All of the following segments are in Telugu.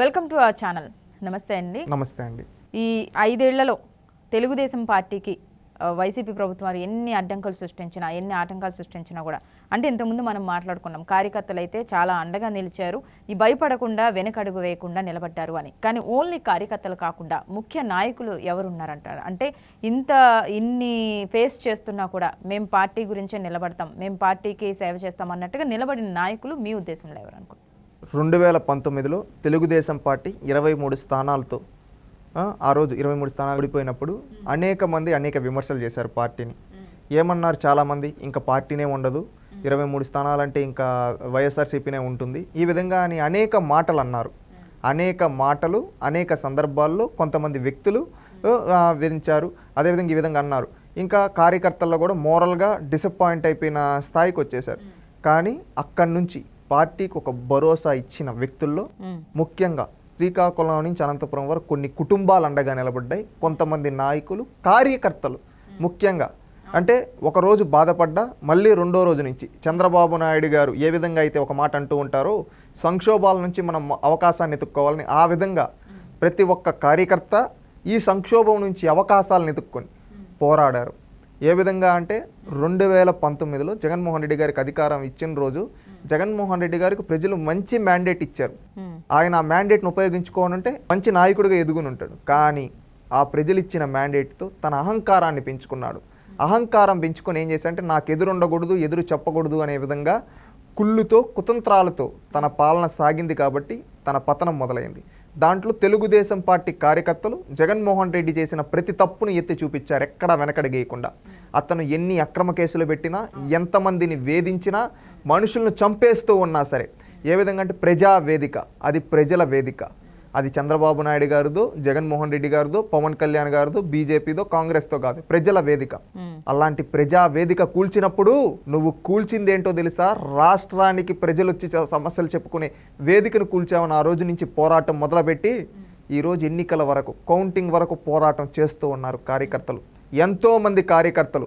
Welcome to our channel. నమస్తే అండి. నమస్తే అండి. ఈ ఐదేళ్ళలో తెలుగుదేశం పార్టీకి వైసీపీ ప్రభుత్వం ఎన్ని అడ్డంకులు సృష్టించినా ఎన్ని ఆటంకాలు సృష్టించినా కూడా అంటే ఇంతకుముందు మనం మాట్లాడుకున్నాం కార్యకర్తలు అయితే చాలా అండగా నిలిచారు ఈ భయపడకుండా వెనకడుగు వేయకుండా నిలబడ్డారు అని. కానీ ఓన్లీ కార్యకర్తలు కాకుండా ముఖ్య నాయకులు ఎవరున్నారంటారు? అంటే ఇంత ఇన్ని ఫేస్ చేస్తున్నా కూడా మేము పార్టీ గురించే నిలబడతాం మేము పార్టీకి సేవ చేస్తాం అన్నట్టుగా నిలబడిన నాయకులు మీ ఉద్దేశంలో ఎవరు అనుకుంటున్నారు రెండు వేల పంతొమ్మిదిలో తెలుగుదేశం పార్టీ ఇరవై మూడు స్థానాలతో ఆ, రోజు ఇరవై మూడు స్థానాలు విడిపోయినప్పుడు అనేక మంది అనేక విమర్శలు చేశారు పార్టీని. ఏమన్నారు చాలామంది? ఇంకా పార్టీనే ఉండదు. ఇరవై మూడు స్థానాలంటే ఇంకా వైఎస్ఆర్సీపీనే ఉంటుంది. ఈ విధంగా అని అనేక మాటలు అన్నారు అనేక మాటలు అనేక సందర్భాల్లో కొంతమంది వ్యక్తులు విధించారు. అదేవిధంగా ఈ విధంగా అన్నారు. ఇంకా కార్యకర్తల్లో కూడా మోరల్గా డిసప్పాయింట్ అయిపోయిన స్థాయికి వచ్చేసారు కానీ అక్కడి నుంచి పార్టీకి ఒక భరోసా ఇచ్చిన వ్యక్తుల్లో ముఖ్యంగా శ్రీకాకుళం నుంచి అనంతపురం వరకు కొన్ని కుటుంబాలు అండగా నిలబడ్డాయి. కొంతమంది నాయకులు కార్యకర్తలు ముఖ్యంగా. అంటే ఒక రోజు బాధపడ్డా మళ్ళీ రెండో రోజు నుంచి. చంద్రబాబు నాయుడు గారు ఏ విధంగా అయితే ఒక మాట అంటూ ఉంటారో సంక్షోభాల నుంచి మనం అవకాశాన్ని ఎత్తుక్కోవాలని ఆ విధంగా ప్రతి ఒక్క కార్యకర్త ఈ సంక్షోభం నుంచి అవకాశాలను ఎత్తుక్కొని పోరాడారు. ఏ విధంగా అంటే రెండు వేల పంతొమ్మిదిలో జగన్మోహన్ రెడ్డి గారికి అధికారం ఇచ్చిన రోజు జగన్మోహన్ రెడ్డి గారికి ప్రజలు మంచి మ్యాండేట్ ఇచ్చారు. ఆయన ఆ మ్యాండేట్ను ఉపయోగించుకోనంటే మంచి నాయకుడిగా ఎదుగుని ఉంటాడు. కానీ ఆ ప్రజలు ఇచ్చిన మ్యాండేట్తో తన అహంకారాన్ని పెంచుకున్నాడు. అహంకారం పెంచుకొని ఏం చేశాడంటే నాకు ఎదురు ఉండకూడదు ఎదురు చెప్పకూడదు అనే విధంగా కుళ్ళుతో కుతంత్రాలతో తన పాలన సాగింది కాబట్టి తన పతనం మొదలైంది. దాంట్లో తెలుగుదేశం పార్టీ కార్యకర్తలు జగన్మోహన్ రెడ్డి చేసిన ప్రతి తప్పును ఎత్తి చూపించారు ఎక్కడా వెనకడగేయకుండా అతను ఎన్ని అక్రమ కేసులు పెట్టినా ఎంతమందిని వేధించినా మనుషులను చంపేస్తూ ఉన్నా సరే ఏ విధంగా అంటే ప్రజా వేదిక అది ప్రజల వేదిక. అది చంద్రబాబు నాయుడు గారిదో జగన్మోహన్ రెడ్డి గారిదో పవన్ కళ్యాణ్ గారిదో బీజేపీదో కాంగ్రెస్తో కాదు ప్రజల వేదిక. అలాంటి ప్రజా వేదిక కూల్చినప్పుడు నువ్వు కూల్చింది ఏంటో తెలుసా? రాష్ట్రానికి ప్రజలు వచ్చి సమస్యలు చెప్పుకునే వేదికను కూల్చామని ఆ రోజు నుంచి పోరాటం మొదలుపెట్టి ఈ రోజు ఎన్నికల వరకు కౌంటింగ్ వరకు పోరాటం చేస్తూ ఉన్నారు కార్యకర్తలు. ఎంతో మంది కార్యకర్తలు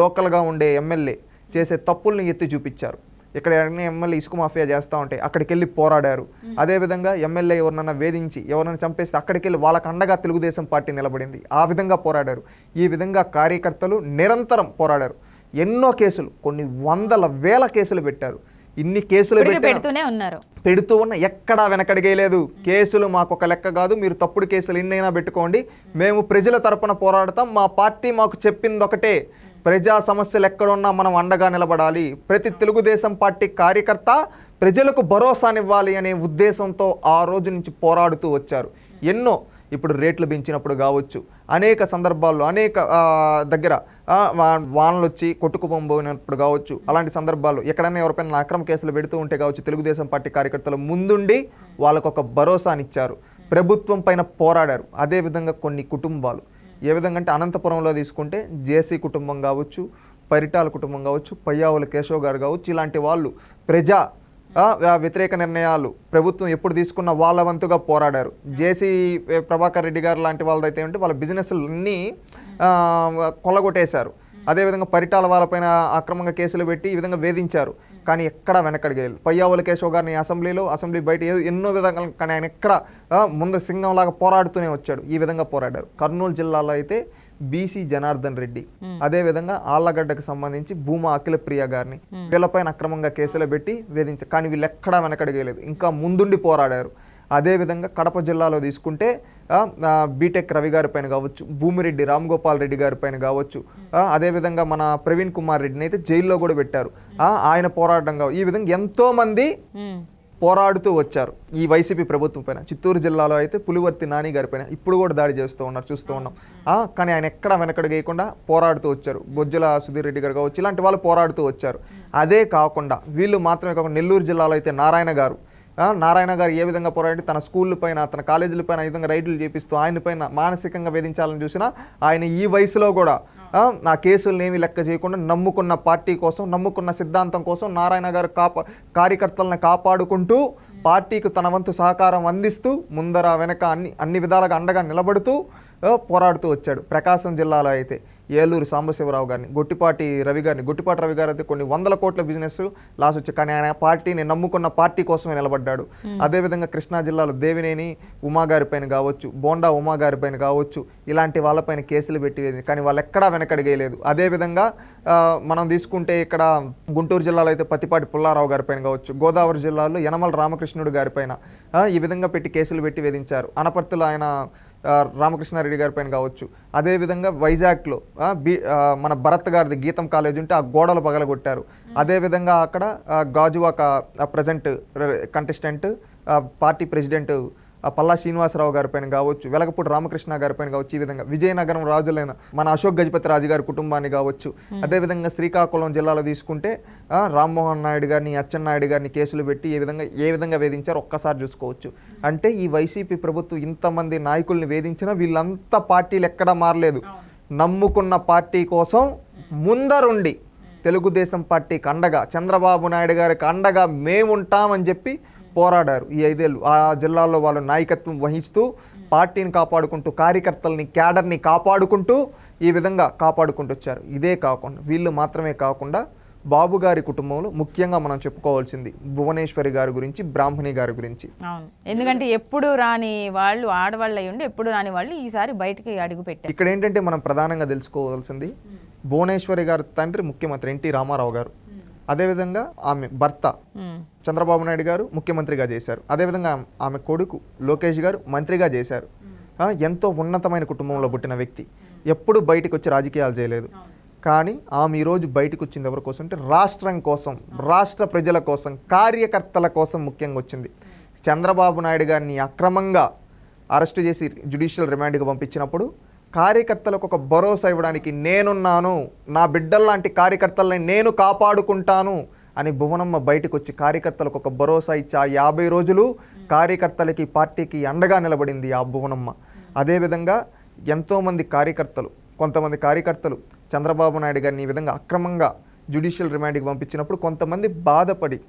లోకల్గా ఉండే ఎమ్మెల్యే చేసే తప్పుల్ని ఎత్తి చూపించారు. ఇక్కడ ఎమ్మెల్యే ఇసుక మాఫియా చేస్తూ ఉంటే అక్కడికి వెళ్ళి పోరాడారు అదేవిధంగా ఎమ్మెల్యే ఎవరినైనా వేధించి ఎవరైనా చంపేస్తే అక్కడికి వెళ్ళి వాళ్ళకి అండగా తెలుగుదేశం పార్టీ నిలబడింది. ఆ విధంగా పోరాడారు. ఈ విధంగా కార్యకర్తలు నిరంతరం పోరాడారు. ఎన్నో కేసులు కొన్ని వందల వేల కేసులు పెట్టారు. ఇన్ని కేసులు పెడుతూనే ఉన్నారు. పెడుతూ ఉన్న ఎక్కడా వెనకడిగేయలేదు. కేసులు మాకు ఒక లెక్క కాదు మీరు తప్పుడు కేసులు ఎన్నైనా పెట్టుకోండి. మేము ప్రజల తరపున పోరాడతాం మా పార్టీ మాకు చెప్పింది ఒకటే ప్రజా సమస్యలు ఎక్కడున్నా మనం అండగా నిలబడాలి. ప్రతి తెలుగుదేశం పార్టీ కార్యకర్త ప్రజలకు భరోసానివ్వాలి అనే ఉద్దేశంతో ఆ రోజు నుంచి పోరాడుతూ వచ్చారు. ఎన్నో ఇప్పుడు రేట్లు పెంచినప్పుడు కావచ్చు. అనేక సందర్భాల్లో అనేక దగ్గర వా- వానలు వచ్చి కొట్టుకుపోయినప్పుడు కావచ్చు. అలాంటి సందర్భాల్లో ఎక్కడైనా ఎవరిపైనా అక్రమ కేసులు పెడుతూ ఉంటే కావచ్చు తెలుగుదేశం పార్టీ కార్యకర్తలు ముందుండి వాళ్ళకు ఒక భరోసానిచ్చారు. ప్రభుత్వం పైన పోరాడారు. అదేవిధంగా కొన్ని కుటుంబాలు. ఏ విధంగా అంటే అనంతపురంలో తీసుకుంటే జేసీ కుటుంబం కావచ్చు పరిటాల కుటుంబం కావచ్చు పయ్యావుల కేశవ్ గారు కావచ్చు ఇలాంటి వాళ్ళు ప్రజా వ్యతిరేక నిర్ణయాలు ప్రభుత్వం ఎప్పుడు తీసుకున్న వాళ్ళ వంతుగా పోరాడారు. జేసీ ప్రభాకర్ రెడ్డి గారు లాంటి వాళ్ళదైతే ఉంటే వాళ్ళ బిజినెస్లన్నీ కొల్లగొట్టేశారు. అదేవిధంగా పరిటాల వాళ్ళపైన అక్రమంగా కేసులు పెట్టి ఈ విధంగా వేధించారు. కానీ ఎక్కడా వెనకడిగేయాలి పయ్యావుల కేశవ్ గారిని అసెంబ్లీలో అసెంబ్లీ బయట ఎన్నో విధంగా కానీ ఆయన ఎక్కడ ముందు సింగంలాగా పోరాడుతూనే వచ్చాడు. ఈ విధంగా పోరాడారు. కర్నూలు జిల్లాలో అయితే బీసీ జనార్దన్ రెడ్డి. అదే విధంగా ఆళ్ళగడ్డకు సంబంధించి భూమా అఖిలప్రియ గారిని వీళ్ళపైన అక్రమంగా కేసులు పెట్టి వేధించారు కానీ వీళ్ళు ఎక్కడా వెనకడిగేయలేదు ఇంకా ముందుండి పోరాడారు. అదే విధంగా కడప జిల్లాలో తీసుకుంటే బీటెక్ రవి గారి పైన కావచ్చు భూమిరెడ్డి రామ్ గోపాల్ రెడ్డి గారి పైన కావచ్చు ఆ, అదే విధంగా మన ప్రవీణ్ కుమార్ రెడ్డిని అయితే జైల్లో కూడా పెట్టారు. ఆయన పోరాటం కావ ఈ విధంగా ఎంతో మంది ఉమ్. పోరాడుతూ వచ్చారు ఈ వైసీపీ ప్రభుత్వం పైన. చిత్తూరు జిల్లాలో అయితే పులివర్తి నాని గారి పైన ఇప్పుడు కూడా దాడి చేస్తూ ఉన్నారు చూస్తూ ఉన్నాం. కానీ ఆయన ఎక్కడ వెనకడు వేయకుండా పోరాడుతూ వచ్చారు. బొజ్జల సుధీర్ రెడ్డి గారు కావచ్చు ఇలాంటి వాళ్ళు పోరాడుతూ వచ్చారు. అదే కాకుండా వీళ్ళు మాత్రమే కాకుండా నెల్లూరు జిల్లాలో అయితే నారాయణ గారు నారాయణ గారు ఏ విధంగా పోరాడి తన స్కూళ్ళ పైన తన కాలేజీల పైన ఈ విధంగా రైడ్లు చేపిస్తూ ఆయన పైన మానసికంగా వేధించాలని చూసినా ఆయన ఈ వయసులో కూడా ఆ, కేసులను ఏమీ లెక్క చేయకుండా నమ్ముకున్న పార్టీ కోసం నమ్ముకున్న సిద్ధాంతం కోసం నారాయణ గారు కాపా కార్యకర్తలను కాపాడుకుంటూ పార్టీకి తన వంతు సహకారం అందిస్తూ ముందర వెనక అన్ని అన్ని విధాలుగా అండగా నిలబడుతూ పోరాడుతూ వచ్చాడు ప్రకాశం జిల్లాలో అయితే. ఏలూరు సాంబశివరావు గారిని గొట్టిపాటి రవి గారిని. గొట్టిపాటి రవి గారు అయితే కొన్ని వందల కోట్ల బిజినెస్ లాస్ వచ్చి కానీ ఆయన పార్టీని నమ్ముకున్న పార్టీ కోసమే నిలబడ్డాడు. అదేవిధంగా కృష్ణా జిల్లాలో దేవినేని ఉమా గారి పైన కావచ్చు బోండా ఉమా గారి పైన కావచ్చు ఇలాంటి వాళ్ళపైన కేసులు పెట్టి. కానీ వాళ్ళు ఎక్కడా వెనకడిగేయలేదు. అదేవిధంగా మనం తీసుకుంటే ఇక్కడ గుంటూరు జిల్లాలో అయితే పత్తిపాటి పుల్లారావు గారి పైన కావచ్చు గోదావరి జిల్లాలో యనమల రామకృష్ణుడు గారి పైన ఆ, ఈ విధంగా పెట్టి కేసులు పెట్టి వేధించారు. అనపర్తిలో ఆయన రామకృష్ణారెడ్డి గారి పైన కావచ్చు. అదేవిధంగా వైజాగ్లో బి మన భరత్ గారిది గీతం కాలేజ్ ఉంటే ఆ గోడలు పగలగొట్టారు. అదేవిధంగా అక్కడ Gajuwaka present contestant party president Palla Srinivasa Rao garu పైన కావచ్చు వెలగపూడి రామకృష్ణ గారి పైన కావచ్చు ఈ విధంగా విజయనగరం రాజులైన మన అశోక్ గజపతి రాజు గారి కుటుంబాన్ని కావచ్చు అదేవిధంగా శ్రీకాకుళం జిల్లాలో తీసుకుంటే ఆ, రామ్మోహన్ నాయుడు గారిని అచ్చెన్నాయుడు గారిని కేసులు పెట్టి ఏ విధంగా ఏ విధంగా వేధించారో ఒక్కసారి చూసుకోవచ్చు. అంటే ఈ వైసీపీ ప్రభుత్వం ఇంతమంది నాయకుల్ని వేధించినా వీళ్ళంతా పార్టీలు ఎక్కడా మారలేదు. నమ్ముకున్న పార్టీ కోసం ముందరుండి తెలుగుదేశం పార్టీకి అండగా చంద్రబాబు నాయుడు గారికి అండగా మేముంటామని చెప్పి పోరాడారు ఈ ఐదేళ్ళు. ఆ జిల్లాలో వాళ్ళు నాయకత్వం వహిస్తూ పార్టీని కాపాడుకుంటూ కార్యకర్తల్ని క్యాడర్ని కాపాడుకుంటూ ఈ విధంగా కాపాడుకుంటూ వచ్చారు. ఇదే కాకుండా వీళ్ళు మాత్రమే కాకుండా బాబు గారి కుటుంబంలో ముఖ్యంగా మనం చెప్పుకోవాల్సింది భువనేశ్వరి గారి గురించి బ్రాహ్మణి గారి గురించి. అవును. ఎందుకంటే ఎప్పుడు రాని వాళ్ళు ఆడవాళ్ళు ఉండి ఎప్పుడు రాని వాళ్ళు ఈసారి బయటికి అడుగు పెట్టారు. ఇక్కడ ఏంటంటే మనం ప్రధానంగా తెలుసుకోవాల్సింది భువనేశ్వరి గారి తండ్రి ముఖ్యమంత్రి ఎన్టీ రామారావు గారు. అదేవిధంగా ఆమె భర్త చంద్రబాబు నాయుడు గారు ముఖ్యమంత్రిగా చేశారు. అదేవిధంగా ఆమె- ఆమె కొడుకు లోకేష్ గారు మంత్రిగా చేశారు. ఎంతో ఉన్నతమైన కుటుంబంలో పుట్టిన వ్యక్తి. ఎప్పుడు బయటకు వచ్చి రాజకీయాలు చేయలేదు. కానీ ఆమె ఈరోజు బయటకు వచ్చింది ఎవరి కోసం అంటే రాష్ట్రం కోసం రాష్ట్ర ప్రజల కోసం కార్యకర్తల కోసం ముఖ్యంగా వచ్చింది. చంద్రబాబు నాయుడు గారిని అక్రమంగా అరెస్టు చేసి జ్యుడిషియల్ రిమాండ్కి పంపించినప్పుడు కార్యకర్తలకు ఒక భరోసా ఇవ్వడానికి నేనున్నాను. నా బిడ్డల్లాంటి కార్యకర్తలని నేను కాపాడుకుంటాను అని భువనమ్మ బయటకు వచ్చి కార్యకర్తలకు ఒక భరోసా ఇచ్చి ఆ యాభై రోజులు కార్యకర్తలకి పార్టీకి అండగా నిలబడింది ఆ భువనమ్మ. అదేవిధంగా ఎంతోమంది కార్యకర్తలు కొంతమంది కార్యకర్తలు చంద్రబాబు నాయుడు గారిని ఈ విధంగా అక్రమంగా జ్యుడిషియల్ రిమాండ్కి పంపించినప్పుడు కొంతమంది బాధపడి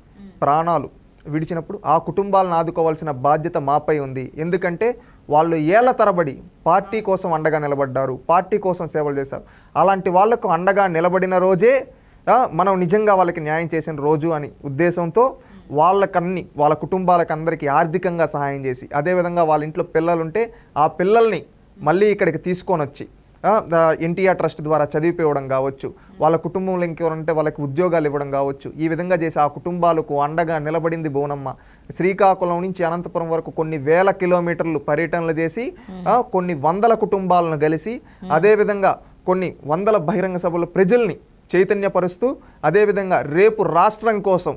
ప్రాణాలు విడిచినప్పుడు ఆ కుటుంబాలను ఆదుకోవాల్సిన బాధ్యత మాపై ఉంది. ఎందుకంటే వాళ్ళు ఏళ్ళ తరబడి పార్టీ కోసం అండగా నిలబడ్డారు పార్టీ కోసం సేవలు చేశారు. అలాంటి వాళ్ళకు అండగా నిలబడిన రోజే మనం నిజంగా వాళ్ళకి న్యాయం చేసిన రోజు అని ఉద్దేశంతో వాళ్ళకన్ని వాళ్ళ కుటుంబాలకు అందరికీ ఆర్థికంగా సహాయం చేసి అదేవిధంగా వాళ్ళ ఇంట్లో పిల్లలుంటే ఆ పిల్లల్ని మళ్ళీ ఇక్కడికి తీసుకొని వచ్చి ఎన్టీఆర్ ట్రస్ట్ ద్వారా చదివిపోవడం కావచ్చు వాళ్ళ కుటుంబంలో ఇంకెవరంటే వాళ్ళకి ఉద్యోగాలు ఇవ్వడం కావచ్చు ఈ విధంగా చేసి ఆ కుటుంబాలకు అండగా నిలబడింది బోనమ్మ. శ్రీకాకుళం నుంచి అనంతపురం వరకు కొన్ని వేల కిలోమీటర్లు పర్యటనలు చేసి కొన్ని వందల కుటుంబాలను కలిసి అదేవిధంగా కొన్ని వందల బహిరంగ సభలు ప్రజల్ని చైతన్యపరుస్తూ అదేవిధంగా రేపు రాష్ట్రం కోసం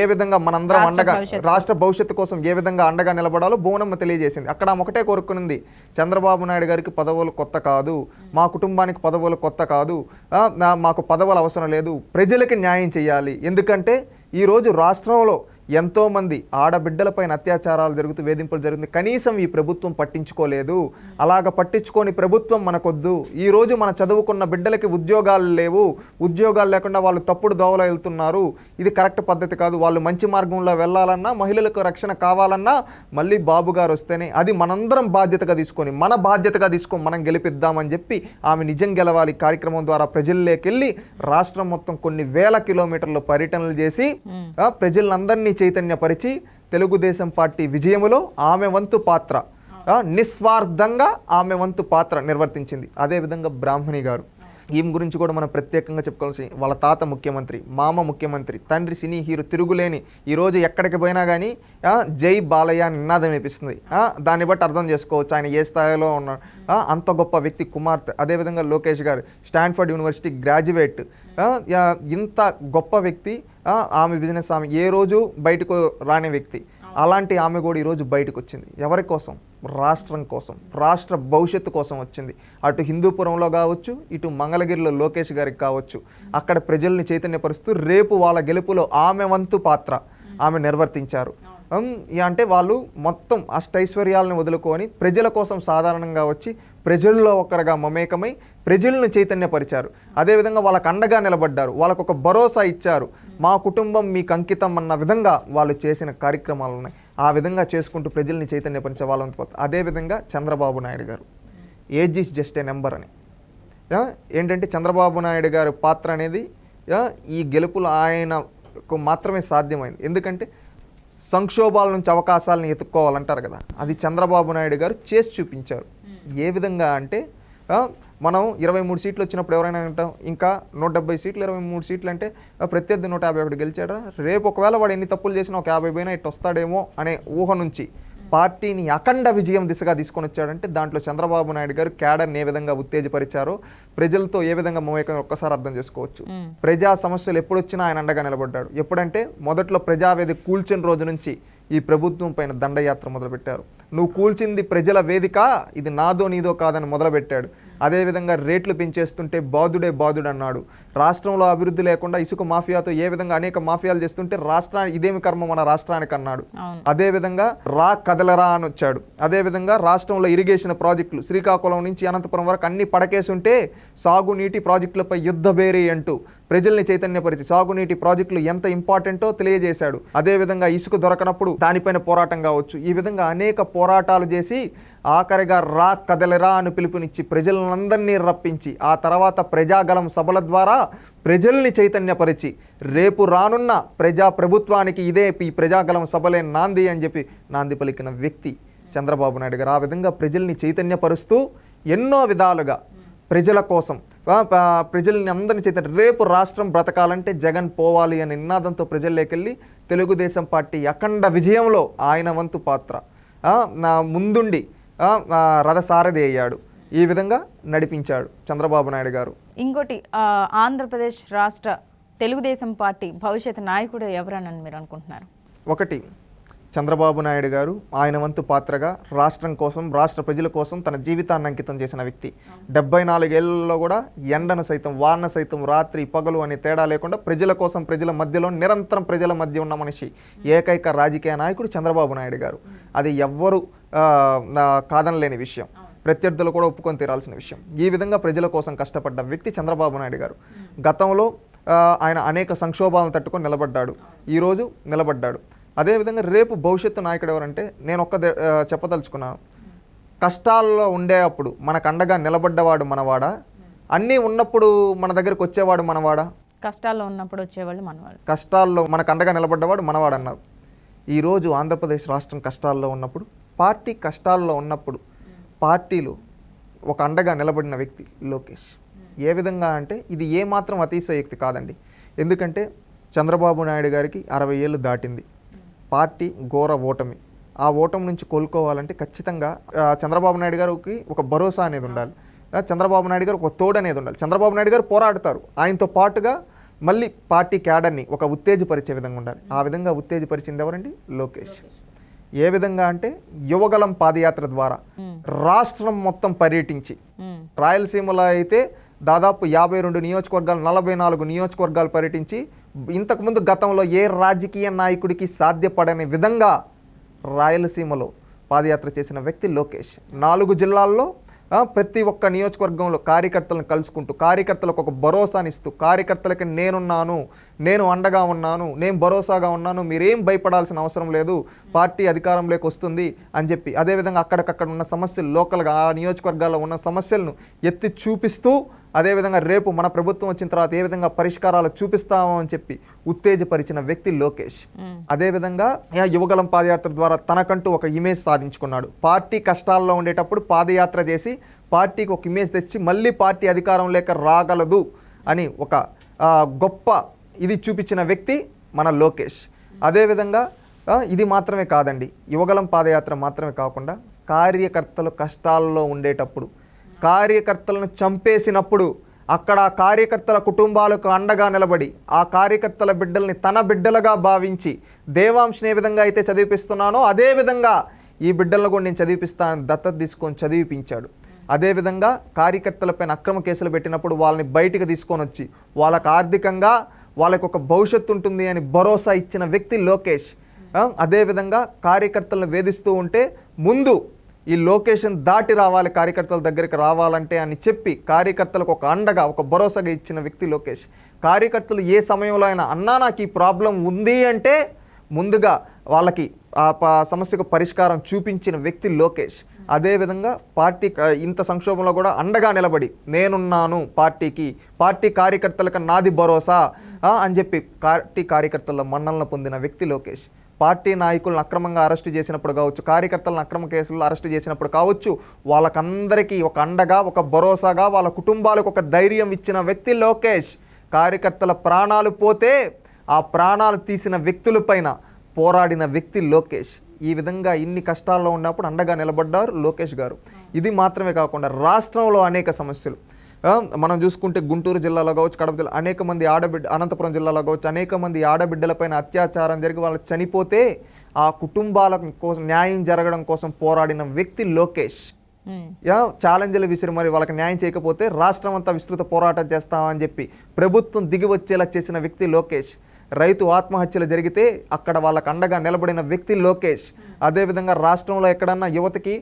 ఏ విధంగా మనందరం అండగా రాష్ట్ర భవిష్యత్తు కోసం ఏ విధంగా అండగా నిలబడాలో భువనమ్మ తెలియజేసింది. అక్కడ ఆమె ఒకటే కోరుకునింది. చంద్రబాబు నాయుడు గారికి పదవులు కొత్త కాదు. మా కుటుంబానికి పదవులు కొత్త కాదు. మాకు పదవులు అవసరం లేదు. ప్రజలకి న్యాయం చేయాలి ఎందుకంటే ఈరోజు రాష్ట్రంలో ఎంతో మంది ఆడబిడ్డలపైన అత్యాచారాలు జరుగుతూ వేధింపులు జరుగుతుంది కనీసం ఈ ప్రభుత్వం పట్టించుకోలేదు. అలాగ పట్టించుకోని ప్రభుత్వం మనకొద్దు. ఈ రోజు మన చదువుకున్న బిడ్డలకి ఉద్యోగాలు లేవు. ఉద్యోగాలు లేకుండా వాళ్ళు తప్పుడు దోవలో వెళ్తున్నారు. ఇది కరెక్ట్ పద్ధతి కాదు. వాళ్ళు మంచి మార్గంలో వెళ్ళాలన్నా మహిళలకు రక్షణ కావాలన్నా మళ్ళీ బాబు గారు వస్తేనే అది మనందరం బాధ్యతగా తీసుకొని మన బాధ్యతగా తీసుకొని మనం గెలిపిద్దామని చెప్పి ఆమె నిజం గెలవాలి కార్యక్రమం ద్వారా ప్రజల్లోకెళ్ళి రాష్ట్రం మొత్తం కొన్ని వేల కిలోమీటర్లు పర్యటనలు చేసి ప్రజలందరినీ చైతన్యపరిచి తెలుగుదేశం పార్టీ విజయములో ఆమె వంతు పాత్ర నిస్వార్థంగా ఆమె వంతు పాత్ర నిర్వర్తించింది. అదేవిధంగా బ్రాహ్మణి గారు. ఈమె గురించి కూడా మనం ప్రత్యేకంగా చెప్పుకోవాల్సి వాళ్ళ తాత ముఖ్యమంత్రి మామ ముఖ్యమంత్రి తండ్రి సినీ హీరో తిరుగులేని ఈరోజు ఎక్కడికి పోయినా కానీ జై బాలయ్య నినాదం వినిపిస్తుంది. దాన్ని బట్టి అర్థం చేసుకోవచ్చు. ఆయన ఏ స్థాయిలో ఉన్నాడు అంత గొప్ప వ్యక్తి కుమార్తె. అదేవిధంగా లోకేష్ గారు స్టాన్ఫర్డ్ యూనివర్సిటీ గ్రాడ్యుయేట్. ఇంత గొప్ప వ్యక్తి ఆమె బిజినెస్ ఆమె ఏ రోజు బయటకు రాని వ్యక్తి. అలాంటి ఆమె కూడా ఈరోజు బయటకు వచ్చింది. ఎవరి కోసం? రాష్ట్రం కోసం. రాష్ట్ర భవిష్యత్తు కోసం వచ్చింది. అటు హిందూపురంలో కావచ్చు ఇటు మంగళగిరిలో లోకేష్ గారికి కావచ్చు. అక్కడ ప్రజల్ని చైతన్యపరుస్తూ రేపు వాళ్ళ గెలుపులో ఆమె వంతు పాత్ర ఆమె నిర్వర్తించారు. అంటే వాళ్ళు మొత్తం అష్టైశ్వర్యాలను వదులుకొని ప్రజల కోసం సాధారణంగా వచ్చి ప్రజల్లో ఒకరుగా మమేకమై ప్రజలను చైతన్యపరిచారు. అదేవిధంగా వాళ్ళకు అండగా నిలబడ్డారు. వాళ్ళకు ఒక భరోసా ఇచ్చారు. మా కుటుంబం మీకు అంకితం అన్న విధంగా వాళ్ళు చేసిన కార్యక్రమాలు ఉన్నాయి. ఆ విధంగా చేసుకుంటూ ప్రజల్ని చైతన్యపరిచే వాళ్ళంత అదేవిధంగా చంద్రబాబు నాయుడు గారు. ఏజ్ జస్ట్ ఏ నెంబర్ అని. ఏంటంటే చంద్రబాబు నాయుడు గారి పాత్ర అనేది ఈ గెలుపులు ఆయనకు మాత్రమే సాధ్యమైంది. ఎందుకంటే సంక్షోభాల నుంచి అవకాశాలను ఎత్తుక్కోవాలంటారు కదా. అది చంద్రబాబు నాయుడు గారు చేసి చూపించారు. ఏ విధంగా అంటే మనం ఇరవై మూడు సీట్లు వచ్చినప్పుడు ఎవరైనా అంటాం ఇంకా నూట డెబ్బై సీట్లు ఇరవై మూడు సీట్లు అంటే ప్రత్యర్థి నూట యాభై ఒకటి గెలిచాడా? రేపు ఒకవేళ వాడు ఎన్ని తప్పులు చేసినా ఒక యాభై పోయినా ఇటు వస్తాడేమో అనే ఊహ నుంచి పార్టీని అఖండ విజయం దిశగా తీసుకొని వచ్చాడంటే దాంట్లో చంద్రబాబు నాయుడు గారు క్యాడర్ని ఏ విధంగా ఉత్తేజపరిచారో ప్రజలతో ఏ విధంగా మమేకం ఒక్కసారి అర్థం చేసుకోవచ్చు. ప్రజా సమస్యలు ఎప్పుడు వచ్చినా ఆయన అండగా నిలబడ్డాడు. ఎప్పుడంటే మొదట్లో ప్రజావేది కూల్చిన రోజు నుంచి ఈ ప్రభుత్వం పైన దండయాత్ర మొదలుపెట్టారు. నువ్వు కూల్చింది ప్రజల వేదిక ఇది నాదో నీదో కాదని మొదలుపెట్టాడు. అదేవిధంగా రేట్లు పెంచేస్తుంటే బాధుడే బాధుడు అన్నాడు. రాష్ట్రంలో అభివృద్ధి లేకుండా ఇసుక మాఫియాతో ఏ విధంగా అనేక మాఫియాలు చేస్తుంటే రాష్ట్రానికి ఇదేమి కర్మ మన రాష్ట్రానికి అన్నాడు. అదేవిధంగా రా కదలరా అని వచ్చాడు. అదేవిధంగా రాష్ట్రంలో ఇరిగేషన్ ప్రాజెక్టులు శ్రీకాకుళం నుంచి అనంతపురం వరకు అన్ని పడకేసుంటే సాగునీటి ప్రాజెక్టులపై యుద్ధ బేరీ అంటూ ప్రజల్ని చైతన్యపరిచి సాగునీటి ప్రాజెక్టులు ఎంత ఇంపార్టెంటో తెలియజేశాడు. అదేవిధంగా ఇసుక దొరకనప్పుడు దానిపైన పోరాటం కావచ్చు. ఈ విధంగా అనేక పోరాటాలు చేసి ఆఖరిగా రా కదలరా అని పిలుపునిచ్చి ప్రజలందరినీ రప్పించి ఆ తర్వాత ప్రజాగలం సభల ద్వారా ప్రజల్ని చైతన్యపరిచి రేపు రానున్న ప్రజా ప్రభుత్వానికి ఇదే ఈ ప్రజాగలం సభలే నాంది అని చెప్పి నాంది పలికిన వ్యక్తి చంద్రబాబు నాయుడు గారు ఆ విధంగా ప్రజల్ని చైతన్యపరుస్తూ ఎన్నో విధాలుగా ప్రజల కోసం ప్రజల్ని అందరిని చైతన్య రేపు రాష్ట్రం బ్రతకాలంటే జగన్ పోవాలి అనే నినాదంతో ప్రజల్లోకెళ్ళి తెలుగుదేశం పార్టీ అఖండ విజయంలో ఆయన వంతు పాత్ర. నా ముందుండి రథసారథి అయ్యాడు. ఈ విధంగా నడిపించాడు చంద్రబాబు నాయుడు గారు. ఇంకోటి ఆంధ్రప్రదేశ్ రాష్ట్ర తెలుగుదేశం పార్టీ భవిష్యత్ నాయకుడు ఎవరని మీరు అనుకుంటున్నారు? ఒకటి చంద్రబాబు నాయుడు గారు ఆయన వంతు పాత్రగా రాష్ట్రం కోసం రాష్ట్ర ప్రజల కోసం తన జీవితాన్ని అంకితం చేసిన వ్యక్తి. డెబ్బై నాలుగేళ్ళలో కూడా ఎండను సైతం వాన సైతం రాత్రి పగలు అనే తేడా లేకుండా ప్రజల కోసం ప్రజల మధ్యలో నిరంతరం ప్రజల మధ్య ఉన్న మనిషి ఏకైక రాజకీయ నాయకుడు చంద్రబాబు నాయుడు గారు. అది ఎవ్వరు కాదనలేని విషయం. ప్రత్యర్థులు కూడా ఒప్పుకొని తీరాల్సిన విషయం. ఈ విధంగా ప్రజల కోసం కష్టపడ్డ వ్యక్తి చంద్రబాబు నాయుడు గారు. గతంలో ఆయన అనేక సంక్షోభాలను తట్టుకొని నిలబడ్డాడు. ఈరోజు నిలబడ్డాడు. అదేవిధంగా రేపు భవిష్యత్తు నాయకుడు ఎవరంటే నేను ఒక్క చెప్పదలుచుకున్నాను కష్టాల్లో ఉండే అప్పుడు మనకు అండగా నిలబడ్డవాడు మనవాడా? అన్నీ ఉన్నప్పుడు మన దగ్గరికి వచ్చేవాడు మనవాడా? కష్టాల్లో ఉన్నప్పుడు వచ్చేవాళ్ళు మనవాళ్ళు. కష్టాల్లో మనకు అండగా నిలబడ్డవాడు మనవాడు అన్నారు. ఈరోజు ఆంధ్రప్రదేశ్ రాష్ట్రం కష్టాల్లో ఉన్నప్పుడు పార్టీ కష్టాల్లో ఉన్నప్పుడు పార్టీలు ఒక అండగా నిలబడిన వ్యక్తి లోకేష్. ఏ విధంగా అంటే ఇది ఏమాత్రం అతిశయోక్తి కాదండి. ఎందుకంటే చంద్రబాబు నాయుడు గారికి అరవై ఏళ్ళు దాటింది. పార్టీ ఘోర ఓటమి. ఆ ఓటమి నుంచి కోలుకోవాలంటే ఖచ్చితంగా చంద్రబాబు నాయుడు గారికి ఒక భరోసా అనేది ఉండాలి. చంద్రబాబు నాయుడు గారు ఒక తోడు అనేది ఉండాలి. చంద్రబాబు నాయుడు గారు పోరాడతారు. ఆయనతో పాటుగా మళ్ళీ పార్టీ క్యాడర్ని ఒక ఉత్తేజపరిచే విధంగా ఉండాలి. ఆ విధంగా ఉత్తేజపరిచింది ఎవరండి? లోకేష్. ఏ విధంగా అంటే యువగలం పాదయాత్ర ద్వారా రాష్ట్రం మొత్తం పర్యటించి. రాయలసీమలో అయితే దాదాపు యాభై రెండు నియోజకవర్గాలు నలభై నాలుగు నియోజకవర్గాలు పర్యటించి ఇంతకుముందు గతంలో ఏ రాజకీయ నాయకుడికి సాధ్యపడని విధంగా రాయలసీమలో పాదయాత్ర చేసిన వ్యక్తి లోకేష్. నాలుగు జిల్లాల్లో ప్రతి ఒక్క నియోజకవర్గంలో కార్యకర్తలను కలుసుకుంటూ కార్యకర్తలకు ఒక భరోసానిస్తూ కార్యకర్తలకి నేనున్నాను నేను అండగా ఉన్నాను నేను భరోసాగా ఉన్నాను మీరేం భయపడాల్సిన అవసరం లేదు పార్టీ అధికారంలోకి వస్తుంది అని చెప్పి. అదేవిధంగా అక్కడికక్కడ ఉన్న సమస్యలు లోకల్గా ఆ నియోజకవర్గాల్లో ఉన్న సమస్యలను ఎత్తి చూపిస్తూ అదేవిధంగా రేపు మన ప్రభుత్వం వచ్చిన తర్వాత ఏ విధంగా పరిష్కారాలు చూపిస్తామో అని చెప్పి ఉత్తేజపరిచిన వ్యక్తి లోకేష్. అదేవిధంగా ఆ యువగలం పాదయాత్ర ద్వారా తనకంటూ ఒక ఇమేజ్ సాధించుకున్నాడు. పార్టీ కష్టాల్లో ఉండేటప్పుడు పాదయాత్ర చేసి పార్టీకి ఒక ఇమేజ్ తెచ్చి మళ్ళీ పార్టీ అధికారం లేక రాగలదు అని ఒక గొప్ప ఇది చూపించిన వ్యక్తి మన లోకేష్. అదేవిధంగా ఇది మాత్రమే కాదండి. యువగలం పాదయాత్ర మాత్రమే కాకుండా కార్యకర్తలు కష్టాల్లో ఉండేటప్పుడు కార్యకర్తలను చంపేసినప్పుడు అక్కడ కార్యకర్తల కుటుంబాలకు అండగా నిలబడి ఆ కార్యకర్తల బిడ్డల్ని తన బిడ్డలుగా భావించి దేవాంశని ఏ విధంగా అయితే చదివిపిస్తున్నానో అదే విధంగా ఈ బిడ్డలను కూడా నేను చదివిపిస్తానని దత్తత తీసుకొని చదివిపించాడు. అదేవిధంగా కార్యకర్తలపైన అక్రమ కేసులు పెట్టినప్పుడు వాళ్ళని బయటికి తీసుకొని వచ్చి వాళ్ళకు ఆర్థికంగా వాళ్ళకు ఒక భవిష్యత్తు ఉంటుంది అని భరోసా ఇచ్చిన వ్యక్తి లోకేష్. అదేవిధంగా కార్యకర్తలను వేధిస్తూ ఉంటే ముందు ఈ లొకేషన్ దాటి రావాలి కార్యకర్తల దగ్గరికి రావాలంటే అని చెప్పి కార్యకర్తలకు ఒక అండగా ఒక భరోసాగా ఇచ్చిన వ్యక్తి లోకేష్. కార్యకర్తలు ఏ సమయంలో అయినా అన్నా నాకు ఈ ప్రాబ్లం ఉంది అంటే ముందుగా వాళ్ళకి ఆ సమస్యకు పరిష్కారం చూపించిన వ్యక్తి లోకేష్. అదేవిధంగా పార్టీ ఇంత సంక్షోభంలో కూడా అండగా నిలబడి నేనున్నాను పార్టీకి పార్టీ కార్యకర్తలకు నాది భరోసా అని చెప్పి పార్టీ కార్యకర్తల మన్నలను పొందిన వ్యక్తి లోకేష్. పార్టీ నాయకులను అక్రమంగా అరెస్టు చేసినప్పుడు కావచ్చు కార్యకర్తలను అక్రమ కేసుల్లో అరెస్టు చేసినప్పుడు కావచ్చు వాళ్ళకందరికీ ఒక అండగా ఒక భరోసాగా వాళ్ళ కుటుంబాలకు ఒక ధైర్యం ఇచ్చిన వ్యక్తి లోకేష్. కార్యకర్తల ప్రాణాలు పోతే ఆ ప్రాణాలు తీసిన వ్యక్తులపైన పోరాడిన వ్యక్తి లోకేష్. ఈ విధంగా ఇన్ని కష్టాల్లో ఉన్నప్పుడు అండగా నిలబడ్డారు లోకేష్ గారు. ఇది మాత్రమే కాకుండా రాష్ట్రంలో అనేక సమస్యలు. మనం చూసుకుంటే గుంటూరు జిల్లాలో కావచ్చు కడప జిల్లా అనేక మంది ఆడబిడ్డ అనంతపురం జిల్లాలో కావచ్చు అనేక మంది ఆడబిడ్డలపైన అత్యాచారం జరిగి వాళ్ళు చనిపోతే ఆ కుటుంబాల కోసం న్యాయం జరగడం కోసం పోరాడిన వ్యక్తి లోకేష్. యా ఛాలెంజ్లు విసిరి మరి వాళ్ళకి న్యాయం చేయకపోతే రాష్ట్రం అంతా విస్తృత పోరాటం చేస్తామని చెప్పి ప్రభుత్వం దిగి వచ్చేలా చేసిన వ్యక్తి లోకేష్. రైతు ఆత్మహత్యలు జరిగితే అక్కడ వాళ్ళకు అండగా నిలబడిన వ్యక్తి లోకేష్. అదేవిధంగా రాష్ట్రంలో ఎక్కడన్నా యువతకి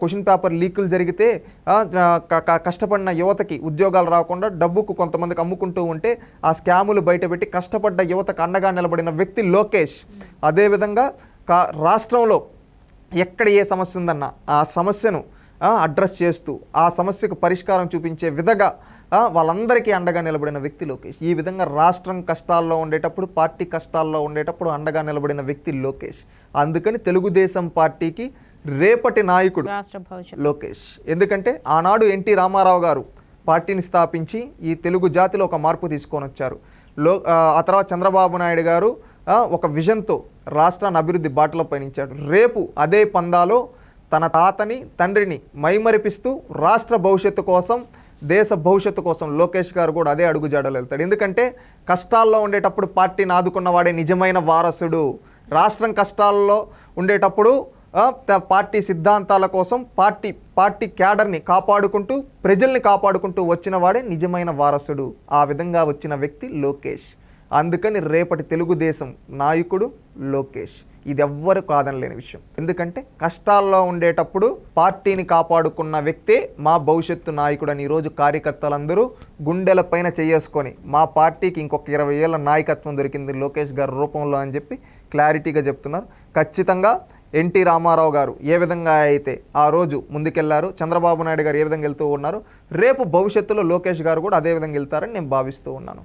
క్వశ్చన్ పేపర్ లీకులు జరిగితే కష్టపడిన యువతకి ఉద్యోగాలు రాకుండా డబ్బుకు కొంతమందికి అమ్ముకుంటూ ఉంటే ఆ స్కాములు బయటపెట్టి కష్టపడ్డ యువతకు అండగా నిలబడిన వ్యక్తి లోకేష్. అదేవిధంగా కా రాష్ట్రంలో ఎక్కడ ఏ సమస్య ఉందన్న ఆ సమస్యను అడ్రస్ చేస్తూ ఆ సమస్యకు పరిష్కారం చూపించే విధంగా వాళ్ళందరికీ అండగా నిలబడిన వ్యక్తి లోకేష్. ఈ విధంగా రాష్ట్రం కష్టాల్లో ఉండేటప్పుడు పార్టీ కష్టాల్లో ఉండేటప్పుడు అండగా నిలబడిన వ్యక్తి లోకేష్. అందుకని తెలుగుదేశం పార్టీకి రేపటి నాయకుడు లోకేష్. ఎందుకంటే ఆనాడు ఎన్టీ రామారావు గారు పార్టీని స్థాపించి ఈ తెలుగు జాతిలో ఒక మార్పు తీసుకొని వచ్చారు. లో ఆ, తర్వాత చంద్రబాబు నాయుడు గారు ఒక విజన్తో రాష్ట్రాన్ని అభివృద్ధి బాటలో పయనించాడు. రేపు అదే పందాలో తన తాతని తండ్రిని మైమరిపిస్తూ రాష్ట్ర భవిష్యత్తు కోసం దేశ భవిష్యత్తు కోసం లోకేష్ గారు కూడా అదే అడుగుజాడలు వెళ్తాడు. ఎందుకంటే కష్టాల్లో ఉండేటప్పుడు పార్టీని ఆదుకున్న వాడే నిజమైన వారసుడు. రాష్ట్రం కష్టాల్లో ఉండేటప్పుడు పార్టీ సిద్ధాంతాల కోసం పార్టీ పార్టీ క్యాడర్ని కాపాడుకుంటూ ప్రజల్ని కాపాడుకుంటూ వచ్చిన వాడే నిజమైన వారసుడు. ఆ విధంగా వచ్చిన వ్యక్తి లోకేష్. అందుకని రేపటి తెలుగుదేశం నాయకుడు లోకేష్. ఇది ఎవ్వరు కాదనలేని విషయం. ఎందుకంటే కష్టాల్లో ఉండేటప్పుడు పార్టీని కాపాడుకున్న వ్యక్తే మా భవిష్యత్తు నాయకుడు అని ఈరోజు కార్యకర్తలందరూ గుండెల పైన చేసుకొని మా పార్టీకి ఇంకొక ఇరవై ఏళ్ళ నాయకత్వం దొరికింది లోకేష్ గారి రూపంలో అని చెప్పి క్లారిటీగా చెప్తున్నారు. ఖచ్చితంగా ఎన్టీ రామారావు గారు ఏ విధంగా అయితే ఆ రోజు ముందుకెళ్ళారు చంద్రబాబు నాయుడు గారు ఏ విధంగా వెళ్తూ ఉన్నారు రేపు భవిష్యత్తులో లోకేష్ గారు కూడా అదే విధంగా వెళ్తారని నేను భావిస్తూ ఉన్నాను.